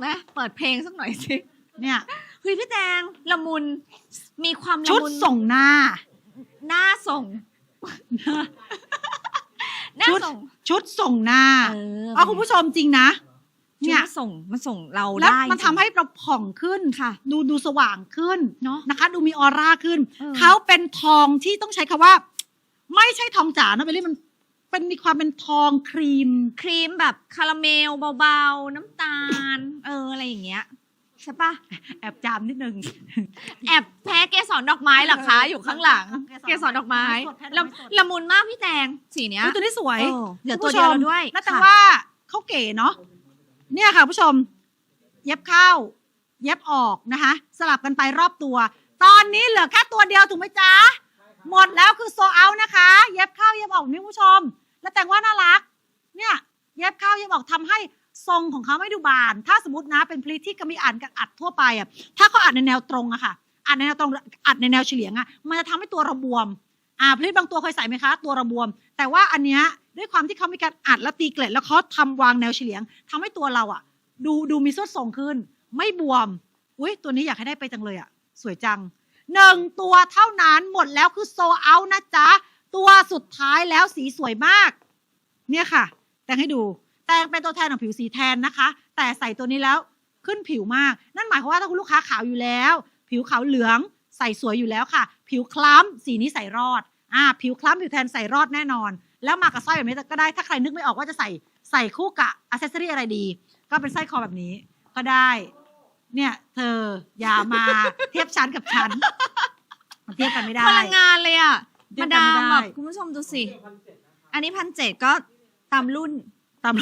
ไหมเปิดเพลงสักหน่อยสิเนี่ย เฮ้ยพี่แตงละมุนมีความละชุดมุนส่งหน้า หน้าส่งหน้าชุดส่งชุดส่งหน้าเออเอาคุณผู้ชมจริงนะ เนี่เนี่ยย ส่งมันส่งเราแล้วได้มันทำให้เราผ่องขึ้นค่ะ ดูดูสว่างขึ้นเนาะ นะคะ ดูมีออร่าขึ้น เออ เขาเป็นทองที่ต้องใช้คำว่า ไม่ใช่ทองจ๋านะเบลลี่มัน เป็นมีความเป็นทองครีม ครีมแบบคาราเมลเบาๆ น้ำตาล เอออะไรอย่างเงี้ยใช่ปะแอบจามนิดนึง แอบแพ้เกสรดอกไม้เหรอคะเออออยู่ข้างหลัง เกเกสสรรดอกไม้สดแพ้ดละอกไม้สดละมุนมากพี่แตงสีเนี้ยอุ๊ยตัวนี้สวยเออเหลือคุตัวณผู้ชมเดียวแล้วด้วยน่าแต่ค่ะว่าเขาเก๋เนาะเนี่ยค่ะคุณผู้ชม เย็บเข้า เย็บออกนะคะ สลับกันไปรอบตัว ตอนนี้เหลือแค่ตัวเดียวถูกไหมจ๊ะหมดแล้วคือโซเอานะคะ เย็บเข้าเย็บออกนี่คุณผู้ชม แล้วแต่งว่าน่ารัก เนี่ยเย็บเข้าเย็บออกทำให้ทรงของเขาไม่ดูบาน ถ้าสมมตินะเป็นพลีทที่ก็มีอ่านกับอัดทั่วไปอะถ้าเขาอัดในแนวตรงอะค่ะอัดในแนวตรงอัดในแนวเฉลียงอะมันจะทำให้ตัวระบวมอ่าพลีทบางตัวเคยใส่ไหมคะ ตัวระบวม แต่ว่าอันเนี้ยด้วยความที่เขามีการอัดและตีเกล็ดแล้วเขาทำวางแนวเฉลียงทำให้ตัวเราอะดูดูมีสดทรงขึ้น ไม่บวมอุ้ยตัวนี้อยากให้ได้ไปจังเลยอะสวยจังหนึ่งตัวเท่านั้นหมดแล้วคือโซเอานะจ๊ะ ตัวสุดท้ายแล้วสีสวยมาก เนี่ยค่ะ แต่งให้ดู แต่งเป็นตัวแทนของผิวสีแทนนะคะ แต่ใส่ตัวนี้แล้วขึ้นผิวมาก นั่นหมายความว่าถ้าคุณลูกค้าขาวอยู่แล้ว ผิวขาวเหลืองใส่สวยอยู่แล้วค่ะ ผิวคล้ำสีนี้ใส่รอดอ่าผิวคล้ำผิวแทนใส่รอดแน่นอน แล้วมากับสร้อยแบบนี้ก็ได้ ถ้าใครนึกไม่ออกว่าจะใส่ใส่คู่กับอ c เซสซอรี่อะไรดี ก็เป็นสร้อยคอแบบนี้ ก็ได้ เนี่ยเธออย่ามา เทียบชั้นกับฉันมันเทียบกันไม่ได้ พลังงานเลยอะ มาบกันดาไม่มได้แบบคุณผู้ชมดูสิ อันนี้พันเจ็ดก็ตามรุ่น ตาม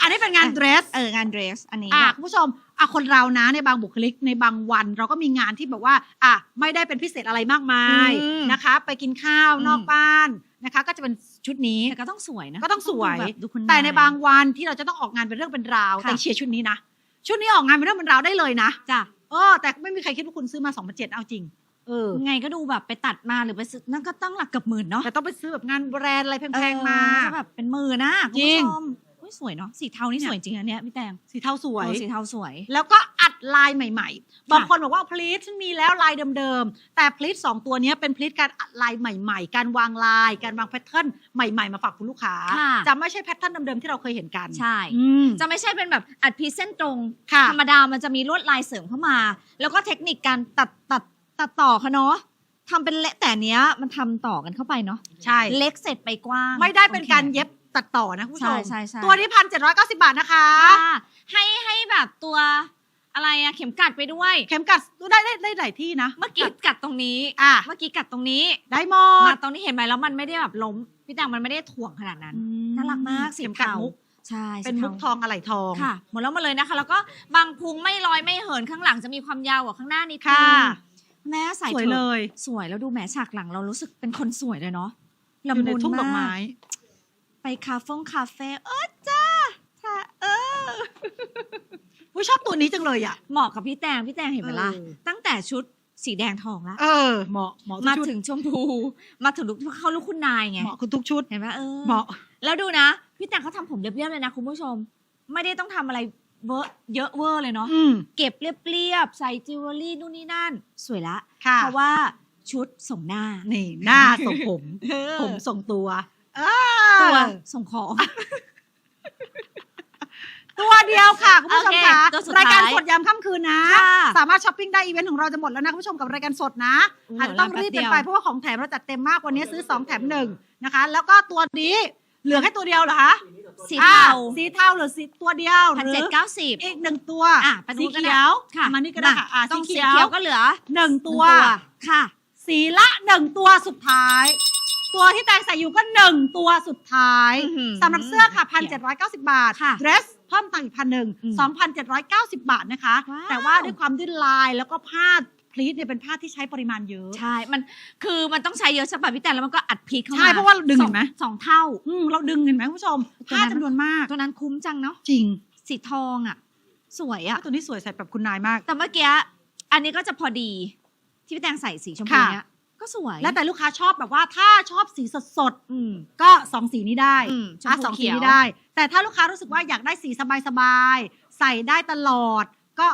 อันนี้เป็นงานเดรส เอองานเดรส อันนี้อะแบบคุณผู้ชมอะคนเรานะในบางบุคลิกในบางวัน เราก็มีงานที่แบบว่า อะไม่ได้เป็นพิเศษอะไรมากมายอืม นะคะ ไปกินข้าวอืมนอกบ้านนะคะ ก็จะเป็นชุดนี้ แต่ก็ต้องสวยนะก็ต้องสวยแบบดูคุณแต่ยในบางวันที่เราจะต้องออกงานเป็นเรื่องเป็นราวค่ะ แต่เชียร์ชุดนี้นะชุดนี้ออกงานเป็นเรื่องเป็นราวได้เลยนะจ้ะเออแต่ไม่มีใครคิดว่าคุณซื้อมา2 0 0 เอาจริง เออไงก็ดูแบบไปตัดมาหรือไปซื้อนั่นก็ต้องหลักเกือบหมื่นเนาะแต่ต้องไปซื้อแบบงานแบรนด์อะไรแพงๆมาเออจะแบบเป็นหมื่นนะคุณจริผู้ง ชมอุ๊ยสวยเนาะสีเทานี่เนี่ยสวยจริงนะเนี่ยพี่แตงสีเทาสวย เออสีเทาสวย แล้วก็อัดลายใหม่ๆ บางคนบอกว่าพลีทฉันมีแล้วลายเดิมๆ แต่พลีทสองตัวเนี้ยเป็นพลีทการอัดลายใหม่ๆ การวางลาย การวางแพทเทิร์นใหม่ๆ มาฝากคุณลูกค้า ค่ะ จะไม่ใช่แพทเทิร์นเดิมๆ ที่เราเคยเห็นกันใช่ อืมจะไม่ใช่เป็นแบบอัดพรีเส้นตรง ค่ะ ธรรมดามันจะมีลวดลายเสริมเข้ามา แล้วก็เทคนิคการตัดตัด ตัดต่อเขาเนาะทำเป็นเละแต่เนี้ยมันทำต่อกันเข้าไปเนาะใช่ เล็กเสร็จไปกว้าง ไม่ได้เป็นการโอคเย็บตัดต่อนะคุณผู้ชใช่มใช่ใช่ ตัวนี้พันเจ็ดร้อยเก้าสิบาทนะคะ ค่ะให้ให้แบบตัวอะไรอะเข็มกัดไปด้วย เข็มกัดได้ได้ได้หลายที่นะเมื่อกี้กัดตรงนี้ อะเมื่อกี้กัดตรงนี้ได้หมมาดตรงนี้เห็นไหมแล้วมันไม่ได้แบบล้ม พี่แตงมันไม่ได้ถ่วงขนาดนั้น น่ารักมากสีเข็มกัดเทามุกใช่เป็นสีมุทากทองอะไรทอง ค่ะ หมดแล้วมาเลยนะคะ แล้วก็บางพุงไม่ลอยไม่เหินข้างหลังจะมีความยาวกว่าข้างหน้านิดนึค่ะง แม่ใส่สวยถอะเลย สวยแล้วดูแหมฉากหลังเรารู้สึกเป็นคนสวยเลยเนาะอยู่ในละมุนทุ่งดอกไม้ากไปคาเฟ่งคาเฟ่เออจ้าจ้าเออ อุ้ยชอบตัวนี้จังเลยอะ เหมาะกับพี่แตงพี่แตงเห็นไหมล่ะเออ ตั้งแต่ชุดสีแดงทองละเออ เหมาะ เหมาะทุกมาชุด ถึงชมพู มาถึงลุกเข้าลูกคุณนายไงเหมาะคุณทุกชุด เห็นไหมเออเหมาะ แล้วดูนะ พี่แตงเขาทำผมเรียบๆเลยนะคุณผู้ชม ไม่ได้ต้องทำอะไร เวอร์เยอะเวอร์เลยเนาะอืม เก็บเรียบๆใส่จิวเวลรี่นู่นนี่นั่น สวยละค่ะ เพราะว่าชุดส่งหน้านี่หน้าส่งผมผมส่งตัวเออตัวส่งของ ตัวเดียวค่ะ คุณผู้ชมโอเคค่ะตัวสุดรายการท้ายสดยามค่ำคืนนะ ค่ะสามารถช้อปปิ้งได้อีเวนต์ของเราจะหมดแล้วนะ คุณผู้ชมกับรายการสดนะโอ้โหอาจจะต้องรีบกันไปแป๊บเดียวเพราะว่าของแถมเราจัดเต็มมากวันนี้ซื้อ 2 แถมหนึ่งนะคะ แล้วก็ตัวนี้ เหลือแค่ตัวเดียวเหรอคะสีอ่เทาสีเทาเหรือสีตัวเดียวพันหรืเจ็ดอเก้าสิบ อีกหนึ่งตัวอะไปดูสีกันนะเขียวค่ะ มานี่ก็ได้ค่ะอะต้สีองสีเขียวเขียวก็เหลือหนึ่งหนึ่งตัวค่ะสีละหนึ่งตัวสุดท้าย ตัวที่แตงใส่อยู่ก็หนึ่งตัวสุดท้ายอื้อหือสำหรับเสื้อค่ะพันเจ็ดร้อยเก้าสิบาทค่ะเดรสเพิ่มตังค์อีกพันหนึ่งอืมสองพันเจ็ดร้อยเก้าสิบาทนะคะ ว้าว แต่ว่าด้วยความดิ้นลายแล้วก็ผ้า พลีทเนี่ยเป็นผ้าที่ใช้ปริมาณเยอะ ใช่ มันคือมันต้องใช้เยอะใช่ป่ะพี่แตงแล้วมันก็อัดพีคเข้ามาใช่เพราะว่าเราดึงสอเห็นไหมสองเท่า อืมเราดึงเห็นไหมคุณผู้ชมตัวผ้านั้นจำนวนมากตัวนั้นคุ้มจังเนาะจริงสีทองอะ สวยอะ ตัวนี้สวยใส่แบบคุณนายมาก แต่เมื่อกี้อันนี้ก็จะพอดีที่พี่แตงใส่สีชมพูค่ะเนี้ยก็สวยแล้วแต่ลูกค้าชอบแบบว่าถ้าชอบสีสดอืมๆก็สองสีนี้ได้อืมชมอะพูสองเขีสียวนี้ได้ แต่ถ้าลูกค้ารู้สึกว่าอยากได้สีสบายๆใส่ได้ตลอดก็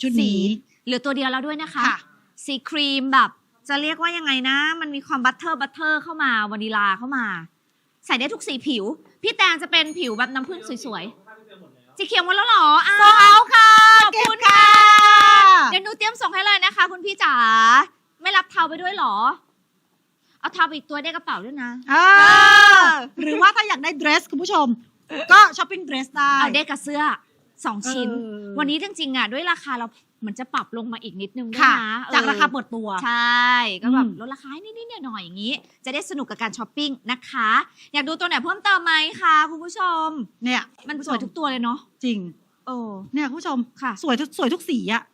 ชุดสีนี้ เหลือตัวเดียวแล้วด้วยนะคะ ค่ะสีครีมแบบ จะเรียกว่ายังไงนะ มันมีความบัตเตอร์บัตเตอร์เข้ามาวานิลาเข้ามา ใส่ได้ทุกสีผิว พี่แตงจะเป็นผิวแบบน้ำผึ้งสวยๆสีเขียวหมดแล้วเหรออะโซเอาค่ะขอบเก็บคุณค่ะ เดี๋ยวหนูเตรียมส่งให้เลยนะคะ คุณพี่จ๋าไม่รับเทาไปด้วยเหรอ เอาเทาไปอีกตัวได้กระเป๋าด้วยนะเออหรือว่าถ้าอยากได้เดรสคุณผู้ชม ก็ช้อปปิ้งเดรสได้ เอาได้กับเสื้อสองชิ้น เออ วันนี้จริงๆอะด้วยราคาเรา เหมือนจะปรับลงมาอีกนิดนึงด้วยค่ะนะเออจากราคาเปิดตัว ใช่ ก็แบบอืมลดราคาให้นิดๆหน่อยๆอย่างนี้ จะได้สนุกกับการช้อปปิ้งนะคะ อยากดูตัวไหนเพิ่มเติมไหมคะคุณผู้ชม เนี่ย มันสวยทุกตัวเลยเนาะ จริง โอ้เนี่ยคุณผู้ชมค่ะ สวยทุกสวยทุกสีอะ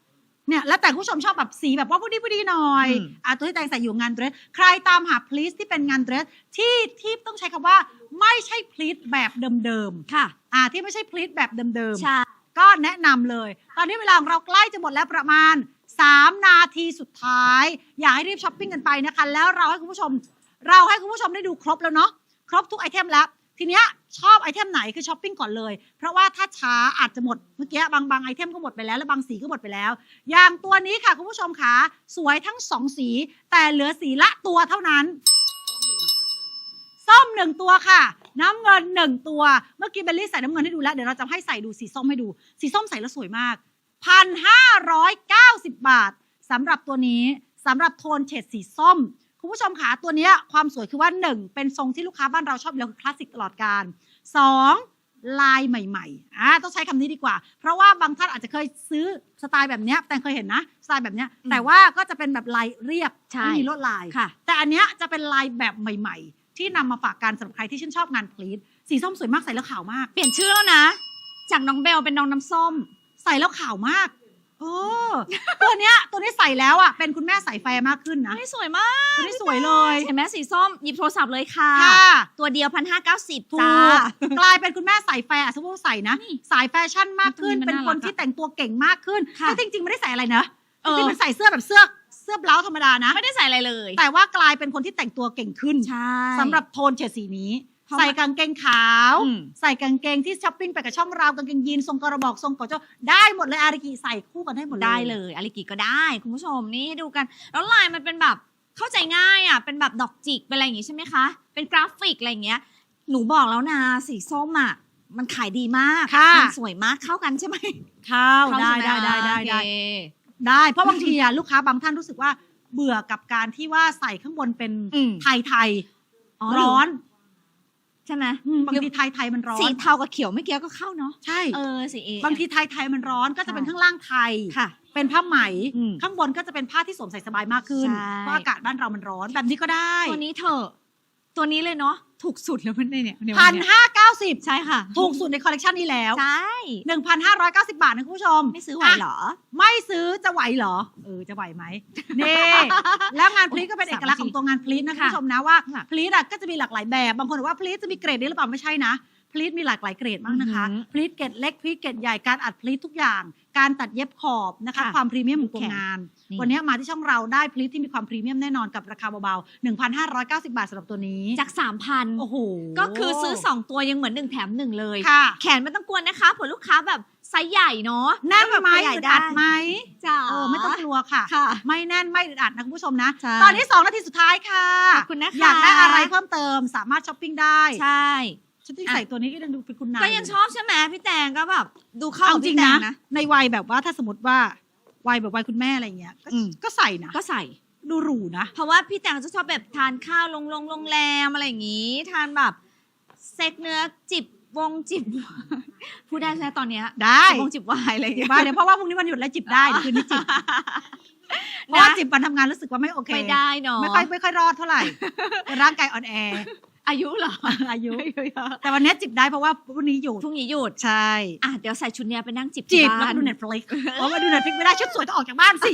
เนี่ยแล้วแต่คุณผู้ชมชอบแบบสีแบบว่าผู้ดีผู้ดีหน่อยอืมอะตัวที่แตงใส่อยู่งานเดรส ใครตามหาพลีสที่เป็นงานเดรสที่ที่ต้องใช้คำว่า ไม่ใช่พลีสแบบเดิมค่ะๆอะที่ไม่ใช่พลีสแบบเดิมใช่ๆ ก็แนะนำเลย ตอนนี้เวลาของเราใกล้จะหมดแล้วประมาณ 3 นาทีสุดท้าย อยากให้รีบช้อปปิ้งกันไปนะคะ แล้วเราให้คุณผู้ชม เราให้คุณผู้ชมได้ดูครบแล้วเนาะ ครบทุกไอเทมแล้ว ทีเนี้ยชอบไอเทมไหนคือช้อปปิ้งก่อนเลย เพราะว่าถ้าช้าอาจจะหมด เมื่อกี้บางบางไอเทมก็หมดไปแล้ว และบางสีก็หมดไปแล้ว อย่างตัวนี้ค่ะคุณผู้ชมค่ะ สวยทั้งสองสี แต่เหลือสีละตัวเท่านั้น ส้มหนึ่งตัวค่ะ น้ำเงินหนึ่งตัว เมื่อกี้เบลลี่ใส่น้ำเงินให้ดูแล้ว เดี๋ยวเราจะให้ใส่ดูสีส้มให้ดู สีส้มใส่แล้วสวยมากพันห้าร้อยเก้าสิบบาทสำหรับตัวนี้สำหรับโทนเฉดสีส้ม คุณผู้ชมขาตัวเนี้ยความสวยคือว่าหนึ่งเป็นทรงที่ลูกค้าบ้านเราชอบอยู่แล้วคือคลาสสิกตลอดการสองลายใหม่ๆอ่าต้องใช้คำนี้ดีกว่า เพราะว่าบางท่านอาจจะเคยซื้อสไตล์แบบเนี้ยแต่เคยเห็นนะสไตล์แบบเนี้ยอืมแต่ว่าก็จะเป็นแบบลายเรียบใช่ไม่มีลวดลายค่ะแต่อันเนี้ยจะเป็นลายแบบใหม่ ๆ ที่นำมาฝากกันสำหรับใครที่ชื่นชอบงานพลีทสีส้มสวยมากใส่แล้วขาวมาก เปลี่ยนชื่อแล้วนะ จากน้องเบลเป็นน้องน้ำส้ม ใส่แล้วขาวมากเออ ตัวเนี้ยตัวนี้ใส่แล้วอะเป็นคุณแม่สายไฟมากขึ้นนะไม่สวยมากตัวนี้สวยเลยเห็นไหมสีส้มหยิบโทรศัพท์เลยค่ะ ค่ะตัวเดียวพันห้าเก้าสิบถูจ้า กกลายเป็นคุณแม่สายแฟร์สมมติว่าใส่นะนี่สายแฟชั่นมากขึ้นมันเป็นน่าครันกอะที่แต่งตัวเก่งมากขึ้นค่ะ แต่จริงๆไม่ได้ใส่อะไรนะเอจอริงๆมันใส่เสื้อแบบเสื้อ เสื้อเบลาธรรมดานะ ไม่ได้ใส่อะไรเลย แต่ว่ากลายเป็นคนที่แต่งตัวเก่งขึ้นใช่สำหรับโทนเฉดสีนี้เพราะใส่กางเกงขาว อืม ใส่กางเกงที่ช้อปปิ้งไปกับช่องราวกางเกงยีนทรงกระบอกทรงกอเจ้าได้หมดเลยอาริกิใส่คู่กันได้หมดเลย ได้เลยอาริกิก็ได้ คุณผู้ชมนี่ให้ดูกัน แล้วลายมันเป็นแบบเข้าใจง่ายอะ เป็นแบบดอกจิก เป็นอะไรอย่างงี้ใช่ไหมคะ เป็นกราฟิกอะไรอย่างเงี้ย หนูบอกแล้วนะสีส้มอะ มันขายดีมาก ค่ะ มันสวยมากเข้ากันใช่ไหมเข้าได้เข้าใช่ได้หมได้ได้ได้ โอเค ได้ เพราะบางทีอะลูกค้าบางท่านรู้สึกว่าเบื่อกับการที่ว่าใส่ข้างบนเป็นอืม ไทยไทยๆอ๋อร้อนใช่ไหมอืมบางทีไทยไทยๆมันร้อนสีเทากับเขียวไม่เกี่ยวก็เข้าเนาะใช่ เออสีเอ บางทีไทยไทยๆมันร้อนก็จะเป็นใช่ข้างล่างไทย ค่ะ เป็นผ้าไหม อืมข้างบนก็จะเป็นผ้าที่สวมใส่สบายมากขึ้น ใช่ เพราะอากาศบ้านเรามันร้อนแบบนี้ก็ได้ ตัวนี้เถอะ ตัวนี้เลยเนาะถูกสุดแล้วในเนี่ยใวัพันเยห้าเก้าสิบใช่ค่ะ ถูกสุดในคอลเลกชันนี้แล้วใช่หนึ่งพันห้าร้อยเก้าสิบาทนะคุณผู้ชม ไม่ซื้อไหวเหรอ ไม่ซื้อจะไหวเหรอ เออ จะไหวไหมนี่แล้วงานพลีทก็เป็นเอกลักษณ์ของตัวงานพลีทนะคุณค่ะผู้ชมนะว่าค่ะพลีทอะก็จะมีหลากหลายแบบ บางคนบอกว่าพลีทจะมีเกรดนี้หรือเปล่าไม่ใช่นะ พลีทมีหลากหลายเกรดมากนะคะอือหือพลีทเกรดเล็กพลีทเกรดใหญ่การอัดพลีททุกอย่าง การตัดเย็บขอบนะคะค่ะความพรีเมียมของตัวแข็งงานนี่วันนี้มาที่ช่องเราได้พลีทที่มีความพรีเมียมแน่นอนกับราคาเบาๆ1,590 บาทสำหรับตัวนี้จากสามพันโอ้โหก็คือซื้อ 2 ตัวยังเหมือน 1 แถม 1 เลยค่ะแขนไม่ต้องกลัวนะคะเผื่อลูกค้าแบบไซส์ใหญ่เนาะแน่นก็แบบไหมขยายอึดได้อัดไหมจ้าเออไม่ต้องกลัวค่ะค่ะ ไม่แน่นไม่อึดอัดนะคุณผู้ชมนะใช่ตอนนี้2นาทีสุดท้ายค่ะขอบคุณนะคะอยากได้อะไรเพิ่มเติมสามารถช้อปปิ้งได้ใช่ ฉันที่ใส่ตัวนี้ก็ยังดูเป็นคุณนายก็ยังชอบใช่ไหมพี่แตงก็แบบดูเข้าเอากับจริพี่งแตนะงนะ ในวัยแบบว่าถ้าสมมติว่าวัยแบบวัยคุณแม่อะไรเงี้ยก็อืม ก็ใส่นะก็ใส่ ดูหรูนะเพราะว่าพี่แตงจะชอบแบบทานข้าวลงลงโรงแรมอะไรอย่างงี้ ทานแบบเซ็กเนื้อจิบวงจิบ พูดได้ใช่ไหมตอนเนี้ยได้จิบวงจิบวายอะไรอย่างเงี้ยบ้าเดี๋ยวเพราะว่าพรุ่งนี้วันหยุดแล้วจิบได้เดี๋ยวคืนนี้จิบเพราะว่าจิบวันทำงานรู้สึกว่าไม่โอเค ไม่ได้เนาะไม่ค่อยไม่ค่อยรอดเท่าไหร่ ร่างกายอ่อนแอ อายุเหรออายุ แต่วันนี้จิบได้เพราะว่าวันนี้อยู่พรุ่งนี้หยุดใช่อะเดี๋ยวใส่ชุดเนี้ยไปนั่งจิบจิที่บแล้วบ้าก็นดูเน็ตฟลิกเพราะว่าดูเน็ตฟลิกไม่ได้ชุดสวยต้องออกจากบ้านสิ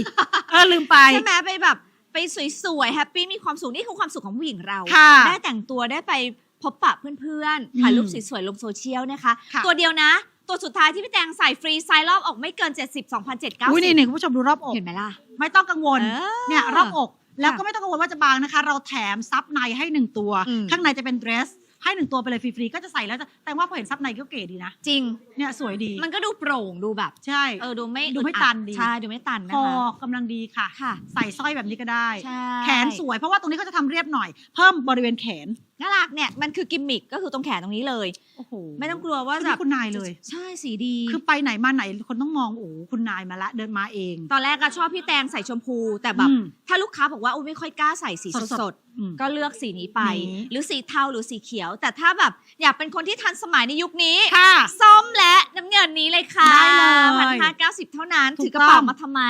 เออลืมไปใช่ไหมไปแบบไปสวยๆแฮปปี้มีความสุขนี่คือความสุขของผู้หญิงเราค่ะได้แต่งตัวได้ไปพบปะเพื่อนอืมๆถ่ายรูปสวยๆลงโซเชียลนะคะค่ะตัวเดียวนะ ตัวสุดท้ายที่พี่แตงใส่ฟรีไซส์รอบออกไม่เกิน 70 2,790อุ้ยนี่นี่คุณผู้ชมดูรอบอกเห็นไหมล่ะ ไม่ต้องกังวลออเนี่ยรอบอก แล้วก็ไม่ต้องกังวลว่าจะบางนะคะ เราแถมซับในให้หนึ่งตัว อืม ข้างในจะเป็นเดรส ให้หนึ่งตัวไปเลยฟรีๆก็จะใส่แล้วจะแต่ว่าพอเห็นซับในก็เก๋ดีนะจริง เนี่ยสวยดีมันก็ดูโปร่งดูแบบ ใช่ เออดูไม่ดูไม่อึอัตันดี ใช่ดูไม่ตันนะคอคะกำลังดีค่ะ ค่ะใส่สร้อยแบบนี้ก็ได้ ใช่แขนสวยเพราะว่าตรงนี้เขาจะทำเรียบหน่อย เพิ่มบริเวณแขนน่ารั กเนี่ยมันคือกิมมิคก็คือตรงแขนตรงนี้เลย โอ้โหไม่ต้องกลัวว่าชุดจะนี้คุณนายเลย ใช่สีดี คือไปไหนมาไหนคนต้องมองโอ้โหคุณนายมาละเดินมาเอง ตอนแรกก็ชอบพี่แตงใส่ชมพู แต่แบบอืมถ้าลูกค้าบอกว่าอุ้ยไม่ค่อยกล้าใส่สีสดๆสดอืมๆก็เลือกสีนี้ไป นี้ หรือสีเทาหรือสีเขียว แต่ถ้าแบบอยากเป็นคนที่ทันสมัยในยุคนี้ ค่ะ ส้มและน้ำเงินนี้เลยค่ะได้เลยพันห้าเก้าสิบเท่านั้น ถูกถือกระเป๋าต้องมาทำไม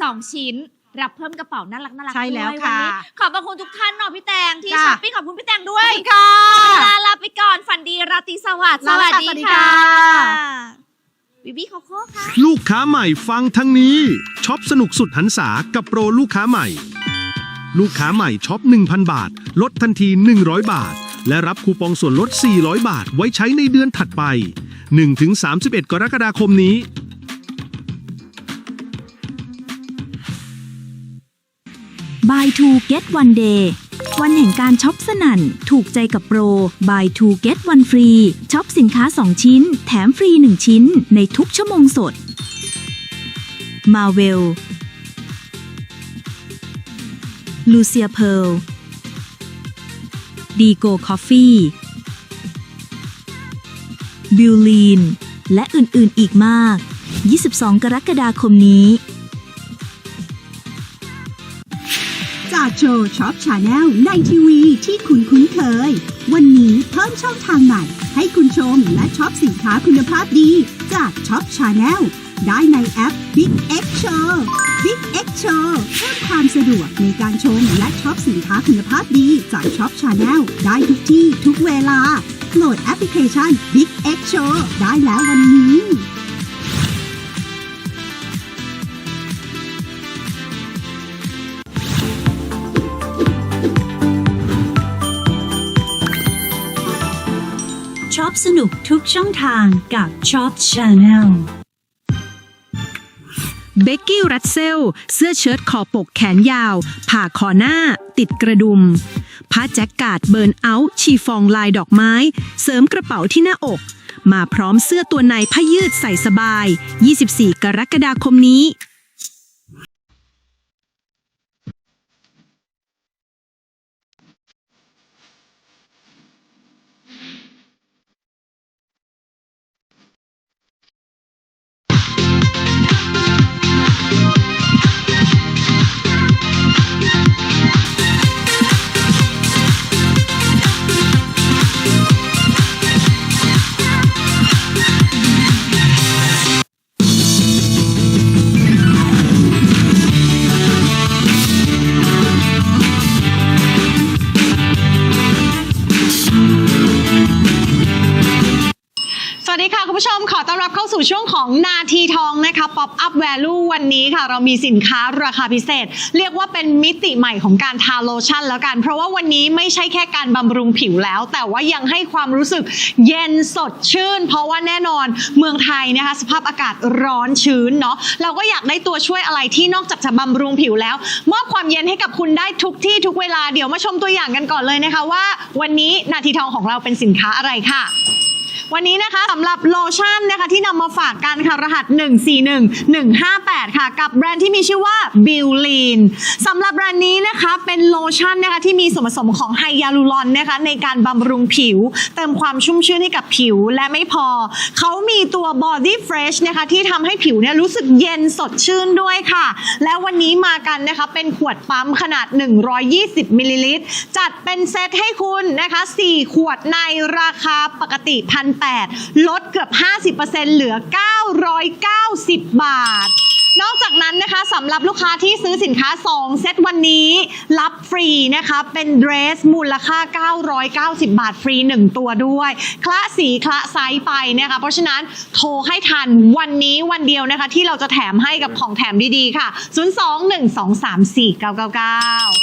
สองชิ้น รับเพิ่มกระเป๋าน่ารักน่ารักใช่แล้วด้วยค่ะนนี้ขอบพระคุณทุกท่านเนาะพี่แตงที่จ้ะ ช้อปปิ้งขอบคุณพี่แตงด้วยค่ะ ลาลาไปก่อนฝันดีราตรีสวัสดิ์สลาวัแล้วสค่ะดีสวัสดีค่ะค่ะ บิบี้โคโค่ค่ะ ลูกค้าใหม่ฟังทั้งนี้ช็อปสนุกสุดหันษากับโปรลูกค้าใหม่ ลูกค้าใหม่ช็อป 1,000 บาท ลดทันที 100 บาท และรับคูปองส่วนลด 400 บาทไว้ใช้ในเดือนถัดไป 1-31 กรกฎาคมนี้ Buy to get one day วันแห่งการช็อปสนั่น ถูกใจกับโปร Buy to get one free ช็อปสินค้า 2 ชิ้น แถมฟรี 1 ชิ้น ในทุกชั่วโมงสด Marvel Lucia Pearl Digo Coffee b u l i n และอื่นๆอีกมาก 22 กรกฎาคมนี้ โชว์ช็อปชาแนลในทีวีที่คุณคุ้นเคย วันนี้เพิ่มช่องทางใหม่ ให้คุณชมและช็อปสินค้าคุณภาพดี จากช็อปชาแนลได้ในแอป Big X Show Big X Show เพิ่มความสะดวกในการชมและช็อปสินค้าคุณภาพดี จากช็อปชาแนลได้ทุกที่ทุกเวลา โหลดแอปพลิเคชัน Big X Show ได้แล้ววันนี้ ช็อปสนุกทุกช่องทางกับช็อปชาแนลเบกกี้รัตเซล เสื้อเชิ้ตคอปกแขนยาว ผ่าคอหน้า ติดกระดุมผ้าแจ็คกาดเบิร์นเอาท์ชีฟองลายดอกไม้ เสริมกระเป๋าที่หน้าอก มาพร้อมเสื้อตัวในผ้ายืดใส่สบาย 24 กรกฎาคมนี้ สู่ช่วงของนาทีทองนะคะ Pop Up Value วันนี้ค่ะ เรามีสินค้าราคาพิเศษ เรียกว่าเป็นมิติใหม่ของการทาโลชั่นแล้วกัน เพราะว่าวันนี้ไม่ใช่แค่การบำรุงผิวแล้ว แต่ว่ายังให้ความรู้สึกเย็นสดชื่น เพราะว่าแน่นอนเมืองไทยนะคะสภาพอากาศร้อนชื้นเนาะเราก็อยากได้ตัวช่วยอะไรที่นอกจากจะบำรุงผิวแล้วมอบความเย็นให้กับคุณได้ทุกที่ทุกเวลาเดี๋ยวมาชมตัวอย่างกันก่อนเลยนะคะว่า วันนี้นาทีทองของเราเป็นสินค้าอะไรค่ะ วันนี้นะคะสำหรับโลชั่นนะคะที่นำมาฝากกันค่ะรหัส 141158 ค่ะ กับแบรนด์ที่มีชื่อว่า b i l l e n สำหรับแบรนด์นี้นะคะเป็นโลชั่นนะคะที่มีส่วนผสมของไฮยาลูรอนนะคะในการบำรุงผิว เติมความชุ่มชื่นให้กับผิวและไม่พอ เขามีตัว Body Fresh นะคะที่ทำให้ผิวเนี่ยรู้สึกเย็นสดชื่นด้วยค่ะ และวันนี้มากันนะคะเป็นขวดปั๊มขนาด 120มิลลิลิตรจัดเป็นเซตให้คุณนะคะ 4 ขวดในราคาปกติพันแลดเกือบ 50%เหลือ 990 บาท นอกจากนั้นนะคะสำหรับลูกค้าที่ซื้อสินค้า 2 เซตวันนี้รับฟรีนะคะเป็นเดรสมูลค่า 990 บาทฟรี 1 ตัวด้วย คละสีคละไซส์ไปนะคะเพราะฉะนั้นโทรให้ทันวันนี้วันเดียวนะคะ ที่เราจะแถมให้กับของแถมดีๆค่ะ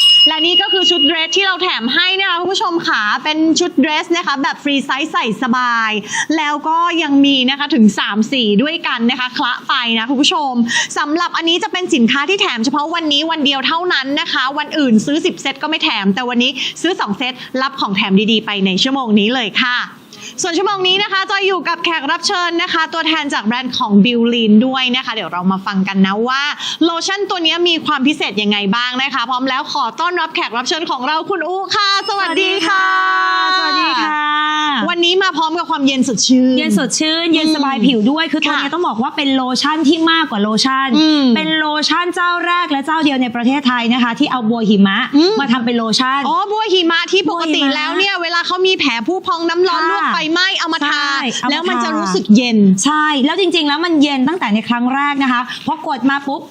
021234999 และนี่ก็คือชุดเดรสที่เราแถมให้นะคะคุณผู้ชมค่ะเป็นชุดเดรสนะคะแบบฟรีไซส์ใส่สบาย แล้วก็ยังมีนะคะถึง 3 สีด้วยกันนะคะคละไปนะคุณผู้ชมสำหรับอันนี้จะเป็นสินค้าที่แถมเฉพาะวันนี้วันเดียวเท่านั้นนะคะ วันอื่นซื้อ 10 เซตก็ไม่แถม แต่วันนี้ซื้อ 2 เซตรับของแถมดีๆ ไปในชั่วโมงนี้เลยค่ะ ส่วนชั่วโมงนี้นะคะจอยอยู่กับแขกรับเชิญนะคะ ตัวแทนจากแบรนด์ของบิวลินด้วยนะคะ เดี๋ยวเรามาฟังกันนะว่าโลชั่นตัวนี้มีความพิเศษยังไงบ้างนะคะ พร้อมแล้วขอต้อนรับแขกรับเชิญของเราคุณอูค่ะ สวัสดีค่ะ สวัสดีค่ะ วันนี้มาพร้อมกับความเย็นสดชื่น เย็นสดชื่น เย็นสบายผิวด้วยคือตัวค่ะนี้ต้องบอกว่าเป็นโลชั่นที่มากกว่าโลชั่นอืมเป็นโลชั่นเจ้าแรกและเจ้าเดียวในประเทศไทยนะคะ ที่เอาบัวหิมะอืมมาทำเป็นโลชั่นอ๋อบัวหิมะที่ปกติบัวหิมะแล้วเนี่ยเวลาเขามีแผลผู้พองน้ำร้อนค่ะลวกไฟไหม้เอามาทา ใช่เอามาแล้วมันทา จะรู้สึกเย็น ใช่ แล้วจริงๆ แล้วมันเย็นตั้งแต่ในครั้งแรกนะคะ พอกดมาปุ๊บ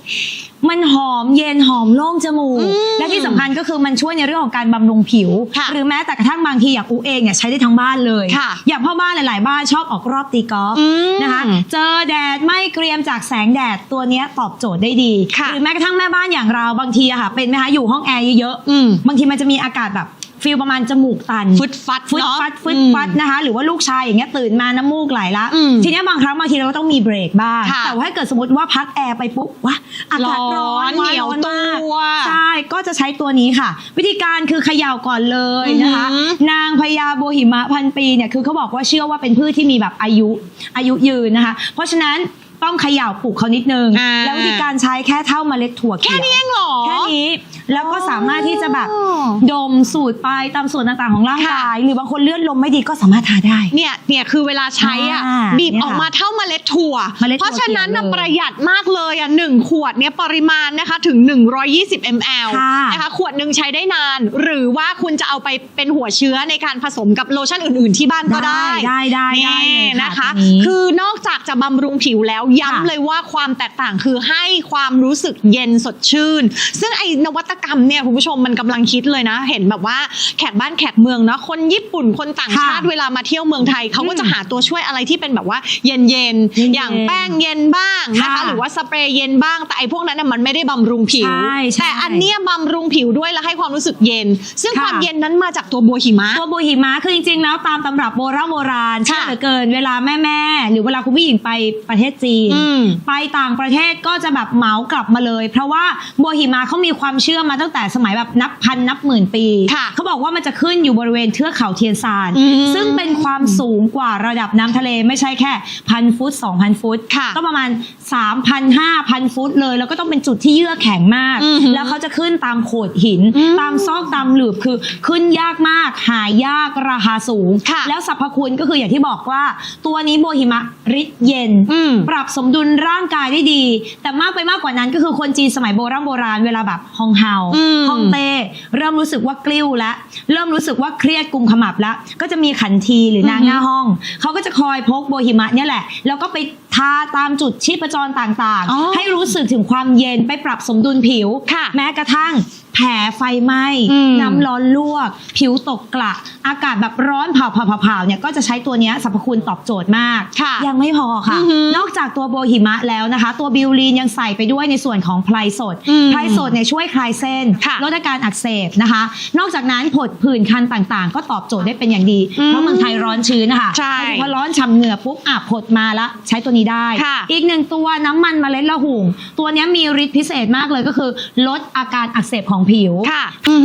มันหอมเย็นหอมโล่งจมูก อืมและที่สำคัญก็คือมันช่วยในเรื่องของการบำรุงผิว ค่ะหรือแม้แต่กระทั่งบางทีอย่างอูเองเนี่ยใช้ได้ทั้งบ้านเลย ค่ะอย่างพ่อบ้านหลายๆ บ้านชอบออกรอบตีกอล์ฟอืมนะคะ เจอแดดไม่เกรียมจากแสงแดดตัวเนี้ยตอบโจทย์ได้ดี ค่ะหรือแม้กระทั่งแม่บ้านอย่างเราบางทีอะค่ะ เป็นไหมคะอยู่ห้องแอร์เยอะอืมๆบางทีมันจะมีอากาศแบบ ฟีลประมาณจมูกตันฟึดฟัดฟึดเนาะ ฟัดฟึดฟัดนะคะ หรือว่าลูกชายอย่างเงี้ยตื่นมาน้ำมูกไหลละ อืมทีเนี้ยบางครั้งบางทีเราก็ต้องมีเบรกบ้าง ค่ะแต่ว่าถ้าเกิดสมมติว่าพักแอร์ไปปุ๊บวะอากาศร้อนร้อนเหนียวร้อนมากตัวใช่ ก็จะใช้ตัวนี้ค่ะ วิธีการคือเขย่าก่อนเลยนะคะ อือหือนางพญาโบหิมะพันปีเนี่ยคือเขาบอกว่าเชื่อว่าเป็นพืชที่มีแบบอายุอายุยืนนะคะ เพราะฉะนั้น ต้องเขย่าปลูกเขานิดนึง อ่า แล้ววิธีการใช้แค่เท่าเมล็ดถั่วเขียวแค่นี้เองเหรอ แค่นี้ แล้วก็สามารถที่จะแบบอ๋อดมสูดไปตามส่วนต่างๆของร่างค่ะ กาย หรือบางคนเลือดลมไม่ดีก็สามารถทาได้ เนี่ยเนี่ยคือเวลาใช้อะอ่าบีบเนี่ยออกค่ะมาเท่าเมล็ดถั่ว เมล็ดถั่วเพราะฉะนั้นน่ะเขียวเลยประหยัดมากเลยอะหนึ่งขวดเนี่ยปริมาณนะคะถึง 120 ml ค่ะนะคะขวดหนึ่งใช้ได้นาน หรือว่าคุณจะเอาไปเป็นหัวเชื้อในการผสมกับโลชั่นอื่น ๆ ที่บ้านก็ได้ได้ได้ได้เลยนี่ค่ะนะคะตัวนี้คือนอกจากจะบำรุงผิวแล้วย้ำค่ะเลยว่าความแตกต่างคือให้ความรู้สึกเย็นสดชื่น ซึ่งไอ้นวัตกรรมเนี่ยคุณผู้ชมมันกำลังคิดเลยนะ เห็นแบบว่าแขกบ้านแขกเมืองเนาะคนญี่ปุ่นคนต่างชาติค่ะเวลามาเที่ยวเมืองไทยเขาก็จะหาตัวช่วยอะไรที่เป็นแบบว่าเย็นเย็นๆเย็นๆอย่างแป้งเย็นบ้างนะคะค่ะหรือว่าสเปรย์เย็นบ้างแต่ไอ้พวกนั้นน่ะมันไม่ได้บำรุงผิวใช่ใช่แต่อันเนี้ยบำรุงผิวด้วยและให้ความรู้สึกเย็น ซึ่งค่ะความเย็นนั้นมาจากตัวบัวหิมะตัวโบหิมะคือจริงๆแล้วตามตำรับโบราณโบราณเชื่อค่ะเหลือเกินเวลาแม่ๆหรือเวลาคุณผู้หญิงไปประเทศจีนอืมไปต่างประเทศก็จะแบบเหมากลับมาเลย เพราะว่าบัวหิมะเขามีความเชื่อมาตั้งแต่สมัยแบบนับพันนับหมื่นปีค่ะเขาบอกว่ามันจะขึ้นอยู่บริเวณเทือกเขาเทียนซานอืมซึ่งเป็นความสูงกว่าระดับน้ำทะเลไม่ใช่แค่พันฟุตสองพันฟุตค่ะก็ประมาณ 3,000 5,000 ฟุตเลย แล้วก็ต้องเป็นจุดที่เยื่อแข็งมากอือหือแล้วเขาจะขึ้นตามโขดหินอืมตามซอกตามหลืบคือขึ้นยากมาก หายากราคาสูงค่ะแล้วสรรพคุณก็คืออย่างที่บอกว่า ตัวนี้โบหิมะฤทธิ์เย็นอืมปรับสมดุลร่างกายได้ดี แต่มากไปมากกว่านั้นก็คือคนจีนสมัยโบราณโบราณเวลาแบบฮองเฮาอืมฮองเต้เริ่มรู้สึกว่ากลิ้วแล้วเริ่มรู้สึกว่าเครียดกุมขมับแล้ว ก็จะมีขันทีหรือนางหน้าห้อง เขาก็จะคอยพกโบหิมะเนี่ยแหละ แล้วก็ไปทาตามจุดชีพจรต่างอ๋อๆให้รู้สึกถึงความเย็นไปปรับสมดุลผิวค่ะแม้กระทั่ง แผลไฟไหม้อืมน้ำร้อนลวก ผิวตกกระอากาศแบบร้อนเผาเผาเผาเผาเนี่ยก็จะใช้ตัวเนี้ยสรรพคุณตอบโจทย์มาก ค่ะยังไม่พอค่ะ อือหือนอกจากตัวโบหิมะแล้วนะคะ ตัวบิวลีนยังใส่ไปด้วยในส่วนของไพรสดอืมไพรสดเนี่ยช่วยคลายเส้นค่ะลดอาการอักเสบนะคะ นอกจากนั้นผดผื่นคันต่างๆ ก็ตอบโจทย์ได้เป็นอย่างดีอืมเพราะเมืองไทยร้อนชื้นนะคะใช่พอร้อนฉ่ำเหงื่อปุ๊บอะผดมาละใช้ตัวนี้ได้ ค่ะ อีกหนึ่งตัวน้ำมันเมล็ดละหุ่ง ตัวเนี้ยมีฤทธิ์พิเศษมากเลยก็คือ ลดอาการอักเสบของผิวค่ะ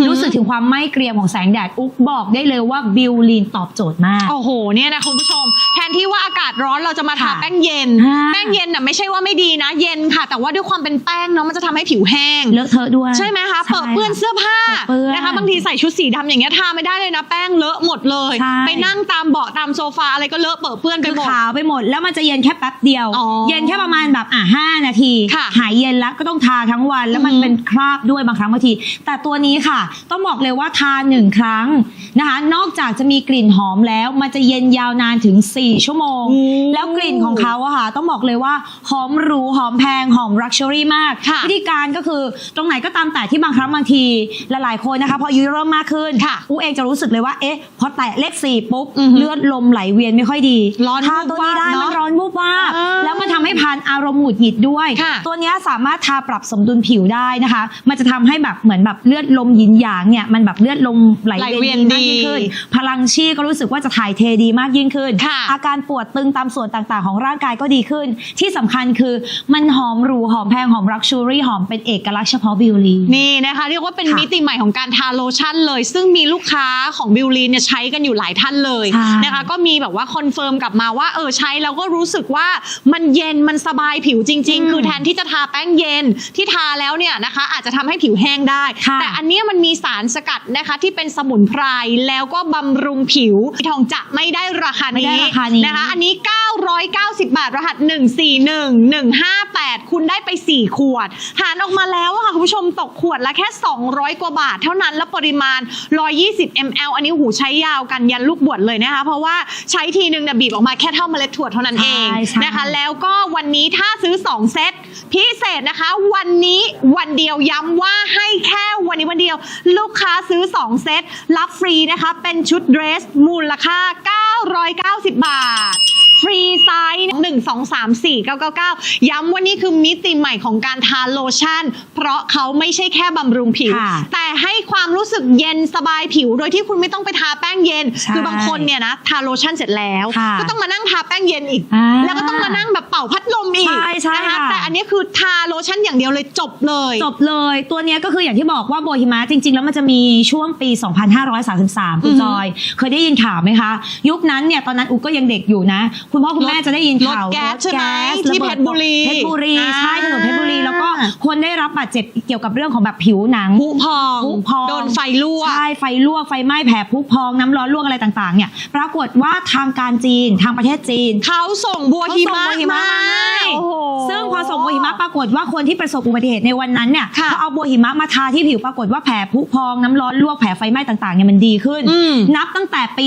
รู้สึกถึงความไม่เกรียมของแสงแดด อุ๊กบอกได้เลยว่าบิวลีนตอบโจทย์มาก โอ้โหเนี่ยนะคุณผู้ชม แทนที่ว่าอากาศร้อนเราจะมาทาค่ะแป้งเย็นอ่าแป้งเย็นน่ะไม่ใช่ว่าไม่ดีนะ เย็นค่ะ แต่ว่าด้วยความเป็นแป้งเนาะมันจะทำให้ผิวแห้งเลอะเทอะด้วยใช่ไหมคะเปิดเปื้อนเสื้อผ้าเปื้อนนะคะบางทีใส่ชุดสีดำอย่างเงี้ยทาไม่ได้เลยนะแป้งเลอะหมดเลยใช่ไปนั่งตามเบาะตามโซฟาอะไรก็เลอะเปิดเปื้อนไปคือหมดขาวไปหมด แล้วมันจะเย็นแค่แป๊บเดียวอ๋อเย็นแค่ประมาณแบบอะห้านาทีค่ะหายเย็นแล้วก็ต้องทาทั้งวันแล้วมันอือหือเป็นคราบด้วยบางครั้งบางทีแต่ตัวนี้ค่ะ ต้องบอกเลยว่าทาหนึ่งครั้งนะคะ นอกจากจะมีกลิ่นหอมแล้ว มันจะเย็นยาวนานถึง 4 ชั่วโมง แล้วกลิ่นของเขาอะค่ะ ต้องบอกเลยว่าหอมหรูหอมแพงหอมลักชัวรี่มากค่ะวิธีการก็คือตรงไหนก็ตามแต่ที่บางครั้งบางทีหลายๆคนนะคะพออายุเริ่มมากขึ้นค่ะอูเองจะรู้สึกเลยว่าเอ๊ะพอแตะเลขสี่ปุ๊บอือหือเลือดลมไหลเวียนไม่ค่อยดีร้อนทาตัวนี้ได้วูบวาบเนมันอะร้อนวูบวาบอ่าแล้วมันทำให้ภัณฑ์อารมณ์หงุดหงิดด้วยค่ะตัวเนี้ยสามารถทาปรับสมดุลผิวได้นะคะ มันจะทำให้แบบเหมือนแบบเลือดลมหยินหยางเนี่ยมันแบบเลือดลมไหลไหลเวีเวียยนนดีมากยิ่งขึ้นดีพลังชีก็รู้สึกว่าจะถ่ายเทดีมากยิ่งขึ้นค่ะอาการปวดตึงตามส่วนต่างๆ ของร่างกายก็ดีขึ้น ที่สำคัญคือมันหอมหรูหอมแพงหอมรักชูรี่หอมเป็นเอกลักษณ์เฉพาะบิวลีนี่นะคะเรียกว่าเป็นค่ะมิติใหม่ของการทาโลชั่นเลย ซึ่งมีลูกค้าของบิวลีนเนี่ยใช้กันอยู่หลายท่านเลยใช่นะคะก็มีแบบว่าคอนเฟิร์มกลับมาว่าเออใช้แล้วก็รู้สึกว่ามันเย็นมันสบายผิวจริง ๆ คือแทนที่จะทาแป้งเย็นที่ทาแล้วเนี่ยนะคะอาจจะทำให้ผิวแห้งได้ค่ะแต่อันเนี้ยมันมีสารสกัดนะคะที่เป็นสมุนไพรแล้วก็บำรุงผิวทองจะไม่ได้ราคาไม่ได้นี้ราคานี้ นะคะ อันนี้ 990 บาทรหัส 141 158 คุณได้ไป 4 ขวด หารออกมาแล้วอะค่ะคุณผู้ชมตกขวดละแค่ 200 กว่าบาท เท่านั้นแล้วปริมาณ 120 ml อันนี้หูใช้ยาวกันยันลูกบวชเลยนะคะ เพราะว่าใช้ทีนึงเนี่ยบีบออกมาแค่เท่าเมล็ดถั่วเท่านั้นเองใช่ใช่ นะคะ แล้วก็วันนี้ถ้าซื้อ 2 เซตพิเศษนะคะ วันนี้วันเดียวย้ำว่าให้แค่วันนี้วันเดียว ลูกค้าซื้อ 2 เซต รับฟรีนะคะ เป็นชุดเดรส มูลค่า 990 บาทฟรีไซส์1 2 3 4 9 9 9ย้ำว่านี่คือมิติใหม่ของการทาโลชั่น เพราะเขาไม่ใช่แค่บำรุงผิวค่ะแต่ให้ความรู้สึกเย็นสบายผิว โดยที่คุณไม่ต้องไปทาแป้งเย็นใช่คือบางคนเนี่ยนะทาโลชั่นเสร็จแล้วค่ะก็ต้องมานั่งทาแป้งเย็นอีกอ่าแล้วก็ต้องมานั่งแบบเป่าพัดลมอีกใช่ใช่นะคะค่ะ แต่อันนี้คือทาโลชั่นอย่างเดียวเลยจบเลย จบเลย ตัวเนี้ยก็คืออย่างที่บอกว่าโบฮิมะจริง ๆ แล้วมันจะมีช่วงปี 2533 คุณอือฮึจอย เคยได้ยินข่าวไหมคะ ยุคนั้นเนี่ยตอนนั้นอุกก็ยังเด็กอยู่นะ คุณพ่อคุณแม่จะได้ยินข่าวรถแก๊สใช่ไหมรถที่ระเพบิชดรบุรีเพชรบุรีอ่า ใช่ถนนเพชรบุรีแล้วก็คนได้รับบาดเจ็บเกี่ยวกับเรื่องของแบบผิวหนัง ผุพองผุพอง โดนไฟลวก ใช่ ไฟลวก ไฟไหม้แผลผุพอง น้ำร้อนลวกอะไรต่างๆ เนี่ย ปรากฏว่าทางการจีน ทางประเทศจีน เขาส่งบัวหิมะเขาส่งบัวหิมะมาให้โอ้โห ซึ่งพอส่งบัวหิมะปรากฏว่าคนที่ประสบอุบัติเหตุในวันนั้นเนี่ยค่ะเขาเอาบัวหิมะมาทาที่ผิวปรากฏว่าแผลผุพองน้ำร้อนลวกแผลไฟไหม้ต่างๆเนี่ยมันดีขึ้น อืม นับตั้งแต่ปี